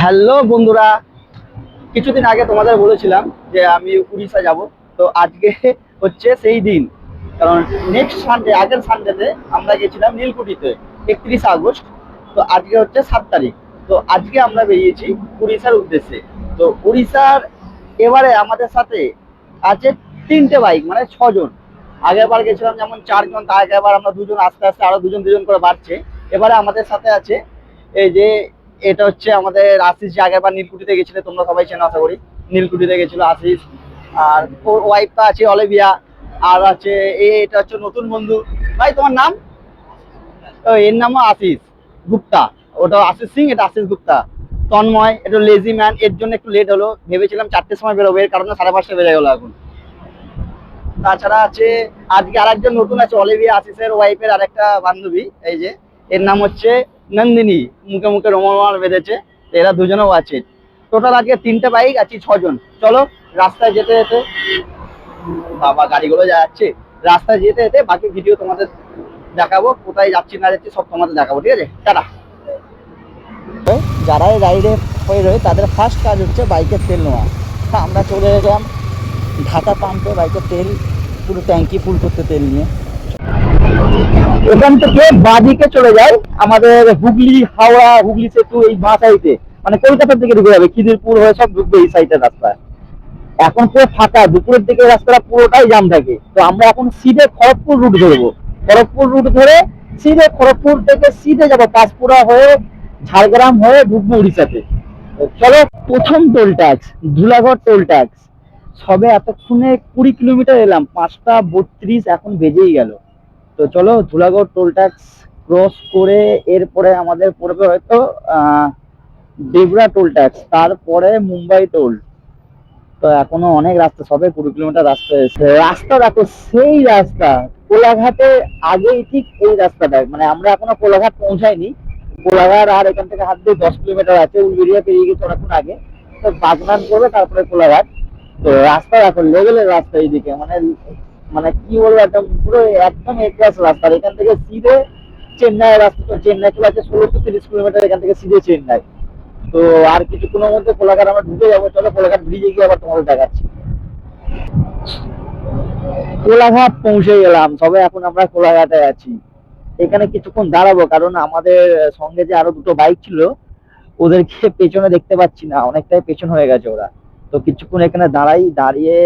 Hello বন্ধুরা, কিছুদিন আগে তোমাদের বলেছিলাম যে আমি উড়িষ্যা যাব, তো আজকে হচ্ছে সেই দিন। কারণ নেক্সট সানডে আগের সানডেতে আমরা গেছিলাম নীলকুঠিতে, একত্রিশ আগস্ট, তো আজকে হচ্ছে সাত তারিখ। তো আজকে আমরা বেরিয়েছি উড়িষ্যার উদ্দেশ্যে। তো উড়িষ্যার এবারে আমাদের সাথে আছে তিনটে বাইক মানে ছজন। আগের বার গেছিলাম যেমন চারজন তার আগেরবার আমরা দুজন, আস্তে আস্তে আরও দুজন দুজন করে বাড়ছে। এবারে আমাদের সাথে আছে এই যে এটা হচ্ছে আমাদের আশিস যে আগেরবার নীলকুঠিতে গেছিলে, তোমরা সবাই চেনো আশা করি। নীলকুঠিতে গেছিল আশিস। আর ওর ওয়াইফটা আছে অলিভিয়া। আর আছে এটা হচ্ছে নতুন বন্ধু। ভাই, তোমার নাম? এর নামও আশিস গুপ্তা। ওটা আশিস সিং, এটা আশিস গুপ্তা। তন্ময়, এটা লেজি ম্যান এর জন্য একটু লেট হলো। ভেবেছিলাম চারটের সময় বেরোবো, এর কারণে সাড়ে পাঁচটা বেজে গেলো এখন। তাছাড়া আছে, আজকে আরেকজন নতুন আছে, অলিভিয়া আশিসের ওয়াইফের আরেকটা বান্ধবী, এই যে। এর নাম হচ্ছে নন্দিনী। মুখে মুখে রোমান বেঁধেছে এরা দুজনেও আছে। টোটাল আজকে তিনটে বাইক আছি ছজন। চলো, রাস্তায় যেতে যেতে বাবা গাড়িগুলো যাচ্ছে। রাস্তায় যেতে যেতে বাকি ভিডিও তোমাদের দেখাবো, কোথায় যাচ্ছি, না যাচ্ছি, সব তোমাদের দেখাবো, ঠিক আছে? টাটা। যারা রাইডে হয়ে রয়ে, তাদের ফার্স্ট কাজ হচ্ছে বাইকের তেল নেওয়া। তা আমরা চলে গেলাম ঢাকা পাম্পে বাইকের তেল, পুরো ট্যাঙ্কি ফুল করতে তেল নিয়ে। এখান থেকে বাঁদিকে চলে যায় আমাদের হুগলি, হাওড়া, হুগলি, সেতু, এই বাঁ সাইডে মানে কলকাতার দিকে ঢুকে যাবে, খিদিরপুর হয়ে সব ঢুকবে এই সাইডের রাস্তা। এখন পুরো ফাঁকা, দুপুরের দিকে রাস্তাটা পুরোটাই জাম থাকে। তো আমরা এখন সিধে খড়গপুর রুট ধরবো। খড়গপুর রুট ধরে সিধে খড়গপুর থেকে সিধে যাব পাঁচপুরা হয়ে ঝাড়গ্রাম হয়ে ঢুকবো উড়িষ্যাতে। চলো, প্রথম toll tax Dhulagarh toll tax সবে এতক্ষণে কুড়ি কিলোমিটার এলাম, পাঁচটা বত্রিশ এখন বেজেই গেল। তো চলো ধুলাগড় টোল ট্যাক্স ক্রস করে এরপরে আমাদের পড়বে হয়তো দেবরা টোল ট্যাক্স, তারপরে মুম্বাই টোল। তো এখনও অনেক রাস্তা, সবে কুড়ি কিলোমিটার রাস্তা এসে রাস্তা দেখো, সেই রাস্তা কোলাঘাটে আগেই ঠিক এই রাস্তাটা মানে আমরা এখনও কোলাঘাট পৌঁছাইনি। কোলাঘাট আর এখান থেকে হাত দিয়ে দশ কিলোমিটার আছে উলবেরিয়া পেরিয়ে গেছে অনেকক্ষণ আগে। তো বাগনান করবে, তারপরে কোলাঘাট। তো রাস্তা দেখো, লেভেলের রাস্তা এইদিকে। মানে মানে কি বলব, একদম পুরো একদম এক্রাস রাস্তা। এখান থেকে সিধে চেন্নাই রাস্তা চেন্নাই চলে আছে ষোলোশো তিরিশ কিলোমিটার এখান থেকে সিধে চেন্নাই। তো আর কিছুক্ষণের মধ্যে কোলাঘাট আমরা ঢুকে যাব। চলো কোলাঘাট ব্রিজে গিয়ে আবার তোমাদের দেখাচ্ছি। কোলাঘাট পৌঁছে গেলাম। সবে এখন আমরা কোলাঘাটে আছি। এখানে কিছুক্ষণ দাঁড়াবো, কারণ আমাদের সঙ্গে যে আরও দুটো বাইক ছিল, ওদেরকে পেছনে দেখতে পাচ্ছি না। অনেকটাই পেছন হয়ে গেছে ওরা। তো কিছুক্ষণ এখানে দাঁড়াই, দাঁড়িয়ে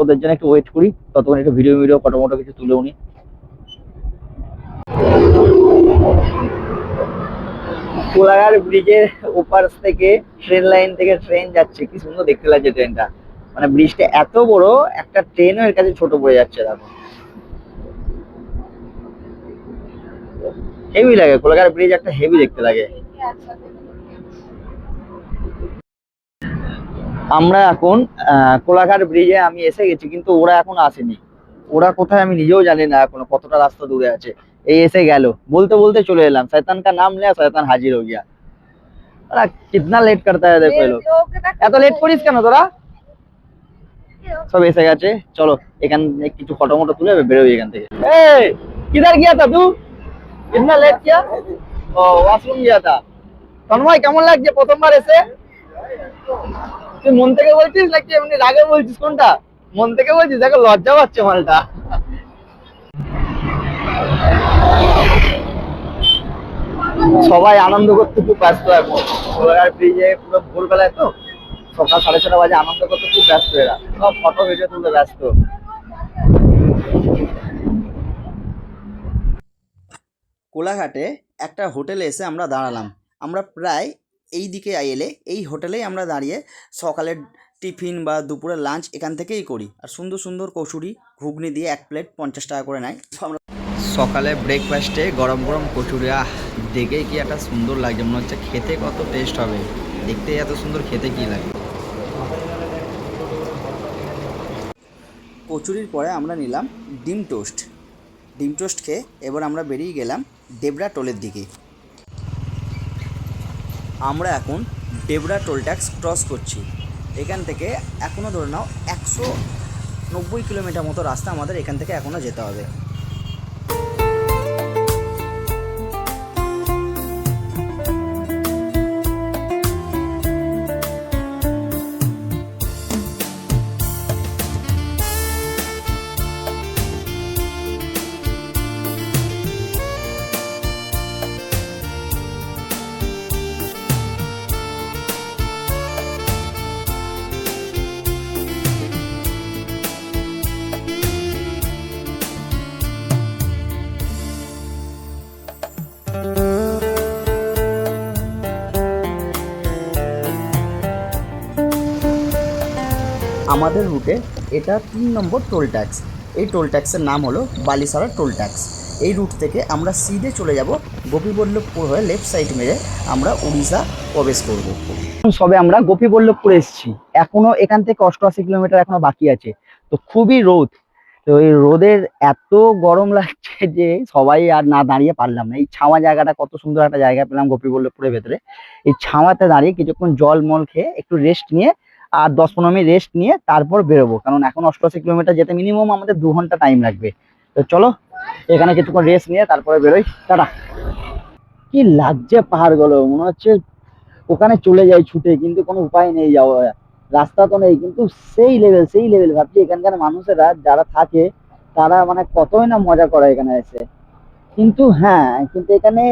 ওদের জন্য একটু ওয়েট করি। ততক্ষণ একটু ভিডিও ভিডিও ফটো মটো কিছু তুলে উনি। কোলাঘাট ব্রিজের ওপার থেকে ট্রেন লাইন থেকে ট্রেন যাচ্ছে। কি সুন্দর দেখতে লাগছে ট্রেনটা মানে ব্রিজটা এত বড়, একটা ট্রেনও এর কাছে ছোট পড়ে যাচ্ছে দেখো। হেভি লাগে। কোলাঘাট ব্রিজ একটা হেভি দেখতে লাগে। আমরা এখন কোলাঘাট ব্রিজে আমি এসে গেছি, কিন্তু ওরা এখন আসেনি। ওরা কোথায় আমি নিজেও জানি না এখন কতটা রাস্তা দূরে আছে। এই এসে গেল। বলতে বলতে চলে এলাম। শৈতান কা নাম লিয়া শৈতান হাজির হয়ে গিয়া। লেট করতে হয় দেখো লোক। এত লেট করিস কেন তোরা? সব এসে গেছে। চলো, এখান কিছু ফটো মটো তুলে বেরোই এখান থেকে। এই, কিধার গিয়া তা তু কিতনা লেট কিয়া? ও ওয়াশরুম গিয়া তা। তন্ময়, কেমন লাগছে প্রথমবার এসে? তুই মন থেকে বলছিস নাকি? এমনি রাগে বলছিস কোনটা? মন থেকে বলছিস? দেখো, লজ্জা পাচ্ছে মালটা। সবাই আনন্দ করতে খুব ব্যস্ত এখন। ব্রিজে পুরো ভোরবেলায় তো সকাল সাড়ে ছটা বাজে আনন্দ করতে খুব ব্যস্ত এরা। সব ফটো ভিডিও তুলতে ব্যস্ত। কোলাঘাটে একটা হোটেলে এসে আমরা দাঁড়ালাম। আমরা প্রায় এই দিকে এলে এই হোটেলেই আমরা দাঁড়িয়ে সকালের টিফিন বা দুপুরের লাঞ্চ এখান থেকেই করি। আর সুন্দর সুন্দর কচুরি ঘুগনি দিয়ে এক প্লেট পঞ্চাশ টাকা করে নেয়। আমরা সকালে ব্রেকফাস্টে গরম গরম কচুরি আহ দেখেই কি একটা সুন্দর লাগছে। মনে হচ্ছে খেতে কত টেস্ট হবে। দেখতে এত সুন্দর খেতে কি লাগে? কচুরির পরে আমরা নিলাম ডিম টোস্ট। ডিম টোস্ট খেয়ে এবার আমরা বেরিয়ে গেলাম ডেবরা টোলের দিকে। আমরা এখন ডেবরা টোল ট্যাক্স ক্রস করছি। এখান থেকে এখনও ধরে নাও একশো নব্বই কিলোমিটার মতো রাস্তা আমাদের এখান থেকে এখনও যেতে হবে। আমাদের রুটে এটা তিন নম্বর টোল ট্যাক্স এই টোল ট্যাক্সের নাম হলো বালিসারা টোল ট্যাক্স এই রুট থেকে আমরা সিধে চলে যাব গোপীবল্লভপুর হয়ে লেফট সাইড মেরে আমরা উড়িষ্যা প্রবেশ করব। সবে আমরা গোপীবল্লভপুর এসেছি। এখনও এখান থেকে অষ্টআশি কিলোমিটার এখনও বাকি আছে। তো খুবই রোদ। তো এই রোদের এত গরম লাগছে যে সবাই আর না দাঁড়িয়ে পারলাম না। এই ছাওয়া জায়গাটা কত সুন্দর একটা জায়গা পেলাম গোপীবল্লভপুরের ভেতরে। এই ছাওয়াতে দাঁড়িয়ে কিছুক্ষণ জল মল খেয়ে একটু রেস্ট নিয়ে আর দশ পনেরো মিনিট রেস্ট নিয়ে তারপর বেরোবো। কারণ এখন অষ্টআশি কিলোমিটার যেতে মিনিমাম আমাদের দু ঘণ্টা টাইম লাগবে। তো চলো, এখানে কিছুক্ষণ রেস্ট নিয়ে তারপরে বেরোই। টাটা। কি লাগছে পাহাড়গুলো, মনে হচ্ছে ওখানে চলে যাই ছুটে, কিন্তু কোনো উপায় নেই যাওয়া। রাস্তা তো নেই, কিন্তু সেই লেভেল সেই লেভেল ভাবছি এখানকার মানুষেরা যারা থাকে, তারা মানে কতই না মজা করে এখানে এসে। কিন্তু হ্যাঁ কিন্তু এখানে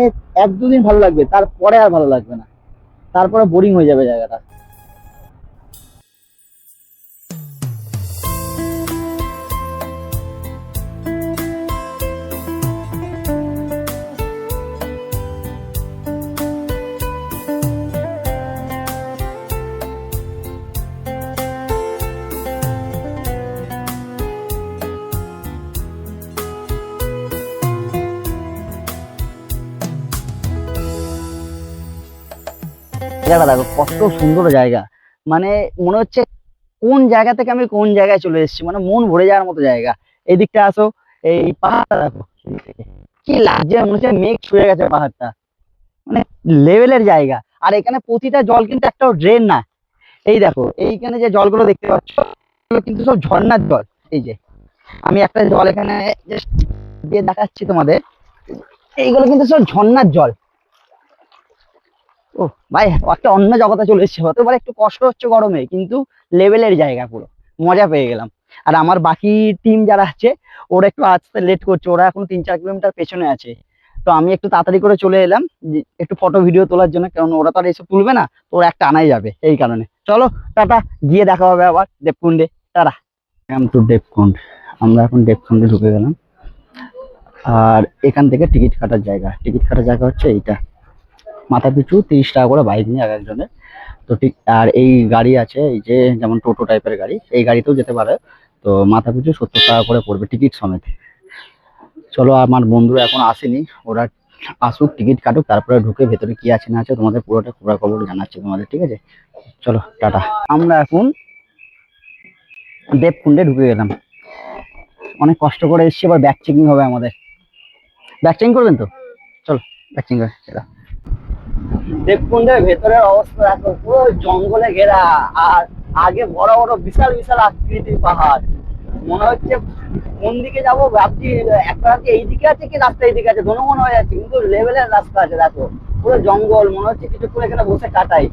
এক দুদিন ভালো লাগবে, তারপরে আর ভালো লাগবে না। তারপরে বোরিং হয়ে যাবে জায়গাটা। জায়গাটা দেখো, কত সুন্দর জায়গা। মানে মনে হচ্ছে কোন জায়গা থেকে আমি কোন জায়গায় চলে এসেছি মানে মন ভরে যাওয়ার মতো জায়গা। এই দিকটা আসো, এই পাহাড়টা দেখো, কি লাগছে, মনে হচ্ছে মেঘ ছুঁয়ে গেছে পাহাড়টা। মানে লেভেলের জায়গা। আর এখানে প্রতিটা জল কিন্তু একটাও ড্রেন না। এই দেখো, এইখানে যে জলগুলো দেখতে পাচ্ছ কিন্তু সব ঝর্ণার জল। এই যে, আমি একটা জল এখানে দিয়ে দেখাচ্ছি তোমাদের। এইগুলো কিন্তু সব ঝর্ণার জল। ও ভাই, একটা অন্য জগতে চলে এসেছে। হতে পারে একটু কষ্ট হচ্ছে গরমে, কিন্তু লেভেলের জায়গা পুরো। মজা পেয়ে গেলাম। আর আমার বাকি টিম যারা আছে, ওরা একটু আসতে লেট করছে। ওরা এখন তিন চার কিলোমিটার পেছনে আছে। তো আমি একটু তাড়াতাড়ি করে চলে এলাম একটু ফটো ভিডিও তোলার জন্য, কারণ ওরা তো আর এসব তুলবে না, তো ওরা একটা আনাই যাবে এই কারণে। চলো, টাটা, গিয়ে দেখা হবে আবার দেবকুণ্ডে। টাটা। M to Debkund. আমরা এখন দেবকুণ্ডে ঢুকে গেলাম। আর এখান থেকে টিকিট কাটার জায়গা। টিকিট কাটার জায়গা হচ্ছে এইটা। মাথা পিছু তিরিশ টাকা করে বাইক নিয়ে এক একজনের। তো ঠিক আর এই গাড়ি আছে এই যে যেমন টোটো টাইপের গাড়ি এই গাড়িতেও যেতে পারে। তো মাথা পিছু সত্তর টাকা করে পড়বে টিকিট সমেত। চলো আমার বন্ধুরা এখন আসেনি ওরা আসুক টিকিট কাটুক তারপরে ঢুকে ভেতরে কি আছে না আছে তোমাদের পুরোটা খবর খবর জানাচ্ছি তোমাদের ঠিক আছে? চলো টাটা। আমরা এখন দেবকুণ্ডে ঢুকে গেলাম। অনেক কষ্ট করে এসেছি এবার ব্যাক চেকিং হবে আমাদের। ব্যাক চেকিং করবেন তো? চলো ব্যাক চেকিং করে দেবকুণ্ডের ভেতরের অবস্থা দেখো, পুরো জঙ্গলে ঘেরা। আর আগে বড় বড় বিশাল বিশাল আকৃতির পাহাড়। মনে হচ্ছে কোন দিকে যাব ভাবছি, একটা ভাবছি এই দিকে আছে কি রাস্তা এই দিকে আছে দোনো মনে হয়ে যাচ্ছে, কিন্তু লেভেলের রাস্তা আছে, দেখো। পুরো জঙ্গল, মনে হচ্ছে কিছুক্ষণ এখানে বসে কাটাই।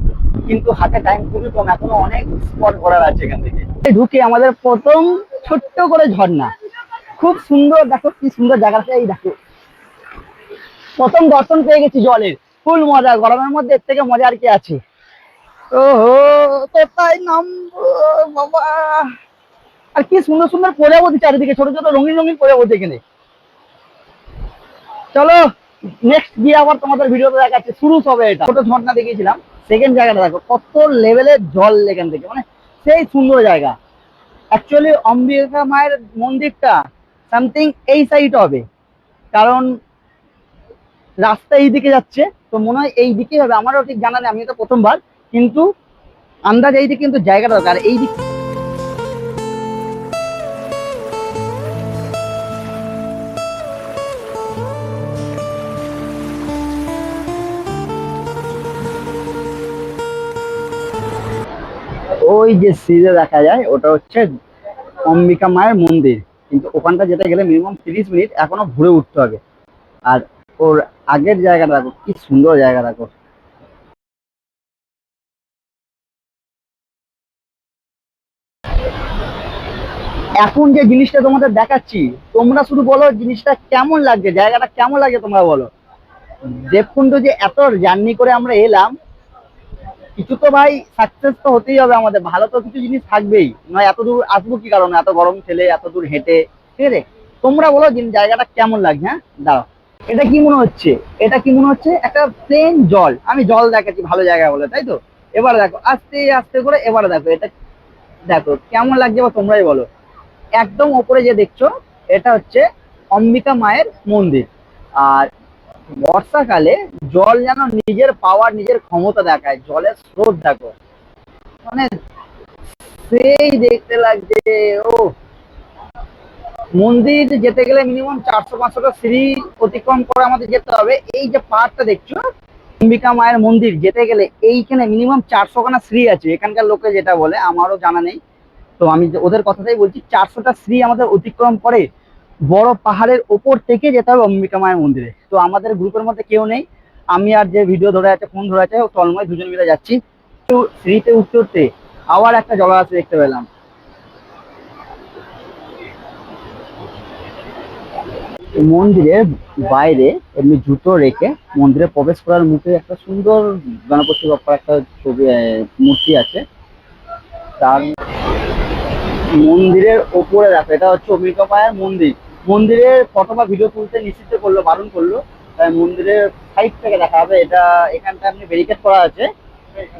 কিন্তু হাতে টাইম খুবই কম, এখনও অনেক স্পট ঘোরার আছে এখান থেকে। ঢুকে আমাদের প্রথম ছোট্ট করে ঝর্ণা। খুব সুন্দর, দেখো কি সুন্দর জায়গাটা, এই দেখো। প্রথম দর্শন পেয়ে গেছি জলের। ফুল মজা, গরমের মধ্যে এর থেকে মজা আর কি আছে? ওহো, কোথায় নামবো বাবা? আর কি সুন্দর সুন্দর প্রজাপতি চারিদিকে, ছোট ছোট রঙিন রঙিন প্রজাপতি এখানে। চলো নেক্সট গিয়ে আবার তোমাদের ভিডিওতে দেখাচ্ছে, শুরু হবে এটা। ছোট ঝর্ণা দেখিয়েছিলাম সেকেন্ড জায়গাটা দেখো, কত লেভেলের জল এখান থেকে মানে সেই সুন্দর জায়গা। অ্যাকচুয়ালি অম্বিকা মায়ের মন্দিরটা সামথিং এই সাইড হবে, কারণ রাস্তা এই দিকে যাচ্ছে তো মনে হয় এই দিকেই হবে। আমারও ঠিক জানা নেই আমি তো প্রথমবার। কিন্তু আন্দাজ এই দিকে কিন্তু জায়গাটা দরকার। এই দিক ওই যে সিজে দেখা যায়, ওটা হচ্ছে অম্বিকা মায়ের মন্দির। কিন্তু ওখানটা যেতে গেলে মিনিমাম তিরিশ মিনিট এখনও ঘুরে উঠতে হবে। আর ওর আগের জায়গাটা দেখো কি সুন্দর জায়গা দেখো এখন যে জিনিসটা তোমাদের দেখাচ্ছি, তোমরা শুধু বলো জিনিসটা কেমন লাগছে, জায়গাটা কেমন লাগছে তোমরা বলো। দেবকুণ্ড যে এত জার্নি করে আমরা এলাম, কিছু তো ভাই সাকসেস তো হতেই হবে আমাদের, ভালো তো কিছু জিনিস থাকবেই। নয়, এত দূর আসব কি কারণে? এত গরম ছেলে, এত দূর হেঁটে, ঠিক আছে? তোমরা বলো জায়গাটা কেমন লাগছে হ্যাঁ? দাঁড়াও। এটা কি মনে হচ্ছে? এটা কি মনে হচ্ছে? একটা প্লেন জল। আমি জল দেখাচ্ছি ভালো জায়গা বলে, তাই তো? এবার দেখো, আস্তে আস্তে করে এবার দেখো, এটা দেখো, কেমন লাগছে বা তোমরাই বলো। একদম ওপরে যে দেখছ, এটা হচ্ছে অম্বিকা মায়ের মন্দির। আর বর্ষাকালে জল যেন নিজের পাওয়ার নিজের ক্ষমতা দেখায়, জলের স্রোত দেখো। মানে সেই দেখতে লাগছে, ও। মন্দির যেতে গেলে মিনিমাম চারশো পাঁচশোটা সিঁড়ি অতিক্রম করে আমাদের যেতে হবে। এই যে পাহাড়টা দেখছ, অম্বিকা মায়ের মন্দির যেতে গেলে এইখানে মিনিমাম চারশো খানা সিঁড়ি আছে। এখানকার লোকে যেটা বলে, আমারও জানা নেই। তো আমি ওদের কথাটাই বলছি চারশোটা সিঁড়ি আমাদের অতিক্রম করে বড় পাহাড়ের ওপর থেকে যেতে হবে অম্বিকা মায়ের মন্দিরে। তো আমাদের গ্রুপের মধ্যে কেউ নেই। আমি আর যে ভিডিও ধরে আছে ফোন ধরে আছে, ও তন্ময় দুজন মিলে যাচ্ছি। তো সিঁড়িতে উঠতে উঠতে আবার একটা জলাশয় দেখতে পেলাম। মন্দিরের বাইরে এমনি জুতো রেখে মন্দিরে প্রবেশ করার মুখে একটা সুন্দর গণপতি বাপ্পার একটা ছবি মূর্তি আছে। তার মন্দিরের ওপরে দেখো, এটা হচ্ছে অম্বিকা মন্দির। মন্দিরের ফটো বা ভিডিও তুলতে নিষিদ্ধ করল, বারণ করল। মন্দিরের সাইড থেকে দেখা হবে এটা এখানটা এমনি ব্যারিকেড করা আছে।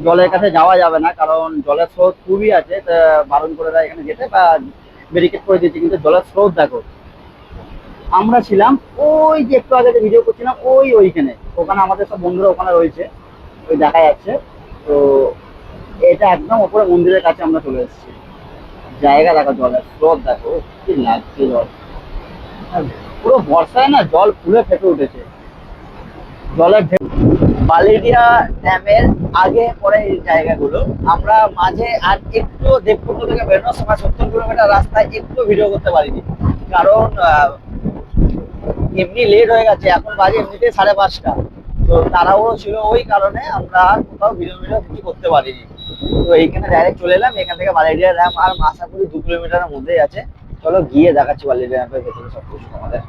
জলের কাছে যাওয়া যাবে না, কারণ জলের স্রোত খুবই আছে। বারণ করে দেয় এখানে যেতে বা ব্যারিকেড করে দিয়েছে, কিন্তু জলের স্রোত দেখো। আমরা ছিলাম ওই যে একটু আগে ভিডিও করছিলাম, ওই ওইখানে। ওখানে আমাদের সব বন্ধুরা ওখানে রয়েছে, ওই দেখা যাচ্ছে। তো এটা একদম ওপরে মন্দিরের কাছে আমরা চলে এসেছি। জায়গা দেখো জলের স্রোত দেখো কি লাগছে জল। পুরো বর্ষায় না জল ফুলে ফেটে উঠেছে। জলের বালিডিয়া ড্যামের আগে পরে এই জায়গাগুলো। আমরা মাঝে আর একটু দেবপুর থেকে বেরোনোর সময় সত্তর কিলোমিটার রাস্তায় একটু ভিডিও করতে পারিনি। কারণ এমনি লেট হয়ে গেছে, এখন বাজে এমনিতে সাড়ে পাঁচটা। তো তাড়াহুড়ো ছিল ওই কারণে আমরা আর কোথাও ভিডিও ভিডিও কিছু করতে পারিনি। তো এইখানে ডাইরেক্ট চলে এলাম, এখান থেকে বালিডিয়া ড্যাম আর আশাপুরি দু কিলোমিটারের মধ্যেই আছে। চলো গিয়ে দেখাচ্ছি বালিডিয়া ড্যামের ভেতরে সব কিছু আমাদের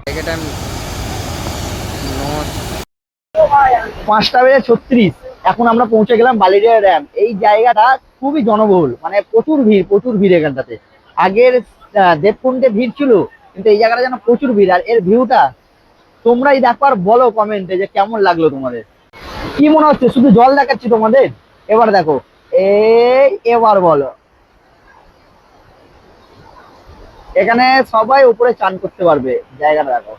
পাঁচটা বেজে ছত্রিশ, এখন আমরা পৌঁছে গেলাম বালিডিয়া ড্যাম এই জায়গাটা খুবই জনবহুল মানে প্রচুর ভিড় প্রচুর ভিড় এখানটাতে। আগের দেবকুণ্ডে ভিড় ছিল কিন্তু এই জায়গাটা যেন প্রচুর ভিড়, আর এর ভিউটা তোমরাই দেখো আর বলো কমেন্টে যে কেমন লাগল তোমাদের। কি মনে হচ্ছে? শুধু জল দেখাচ্ছি তোমাদের? এবার দেখো, এই এবার বলো। এখানে সবাই উপরে চান করতে পারবে, জায়গাটা দেখো।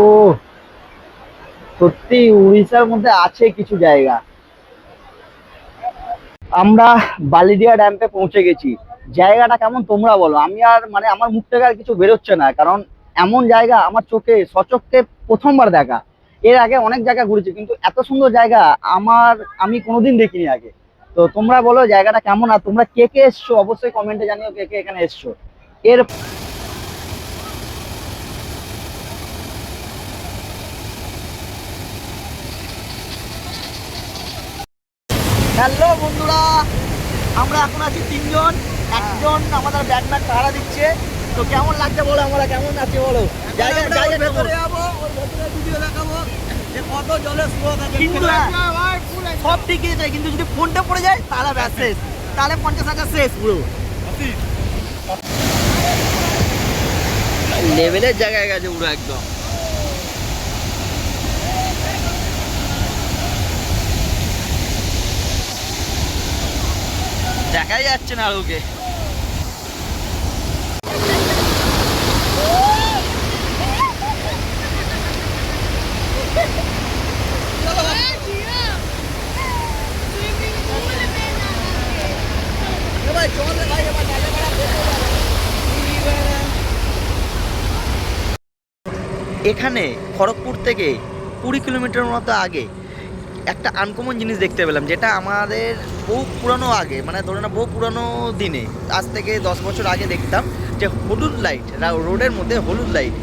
ও, সত্যি উড়িষ্যার মধ্যে আছে কিছু জায়গা। আমরা বালিডিয়া ড্যাম্পে পৌঁছে গেছি। জায়গাটা কেমন তোমরা বলো। আমি আর মানে আমার মুখ থেকে আর কিছু বেরোচ্ছে না, কারণ এমন জায়গা আমার চোখে সচক্ষে প্রথমবার দেখা। এর আগে অনেক জায়গা ঘুরেছি, কিন্তু এত সুন্দর জায়গা আমার, আমি কোনোদিন দেখিনি আগে। তো তোমরা বলো জায়গাটা কেমন, আর তোমরা কে কে এসছো অবশ্যই কমেন্টে জানিও কে কে এখানে এসছো। এর হ্যালো বন্ধুরা, আমরা এখন আছি তিনজন। একজন আমাদের ব্যাটম্যান পাহারা দিচ্ছে। তো কেমন লাগছে বলো আমরা? কেমন আছি বলো? কত কিন্তু হ্যাঁ, সব ঠিকই আছে কিন্তু যদি ফোনটা পড়ে যায় তাহলে ব্যাস শেষ। তাহলে পঞ্চাশ হাজার শেষ পুরো। লেভেলের জায়গায় গেছে পুরো একদম। দেখাই যাচ্ছে না আর ওকে। এখানে খড়গপুর থেকে কুড়ি কিলোমিটার মতো আগে একটা আনকমন জিনিস দেখতে পেলাম, যেটা আমাদের বহু পুরানো আগে মানে ধরে না বহু পুরানো দিনে, আজ থেকে দশ বছর আগে দেখতাম, যে হলুদ লাইট রোডের মধ্যে হলুদ লাইট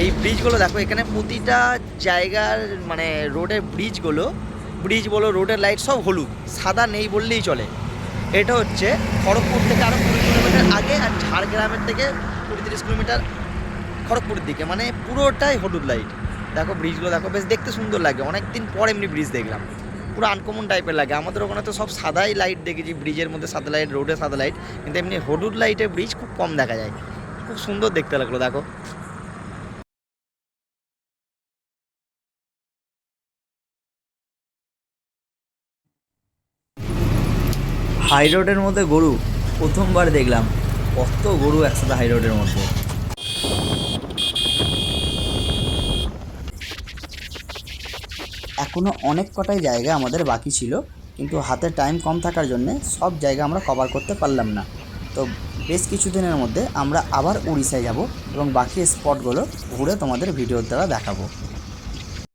এই ব্রিজগুলো দেখো, এখানে প্রতিটা জায়গার মানে রোডের ব্রিজগুলো ব্রিজ বলো, রোডের লাইট সব হলুদ, সাদা নেই বললেই চলে। এটা হচ্ছে খড়গপুর থেকে আরও কুড়ি কিলোমিটার আগে আর ঝাড়গ্রামের থেকে কুড়ি তিরিশ কিলোমিটার খড়গপুরের দিকে মানে পুরোটাই হলুদ লাইট দেখো ব্রিজগুলো দেখো বেশ দেখতে সুন্দর লাগে। অনেক দিন পর এমনি ব্রিজ দেখলাম। পুরো আনকমন টাইপের লাগে। আমাদের ওখানে তো সব সাদাই লাইট দেখেছি ব্রিজের মধ্যে সাদা লাইট রোডে সাদা লাইট কিন্তু এমনি হলুদ লাইটের ব্রিজ খুব কম দেখা যায়। খুব সুন্দর দেখতে লাগল, দেখো। হাই রোডের মধ্যে গরু, প্রথমবার দেখলাম। কত গরু একসাথে হাই রোডের মধ্যে। এখনও অনেক কটাই জায়গা আমাদের বাকি ছিল, কিন্তু হাতে টাইম কম থাকার জন্য সব জায়গা আমরা কভার করতে পারলাম না। তো বেশ কিছুদিনের মধ্যে আমরা আবার উড়িষ্যায় যাব এবং বাকি স্পটগুলো ঘুরে তোমাদের ভিডিওর দ্বারা দেখাবো।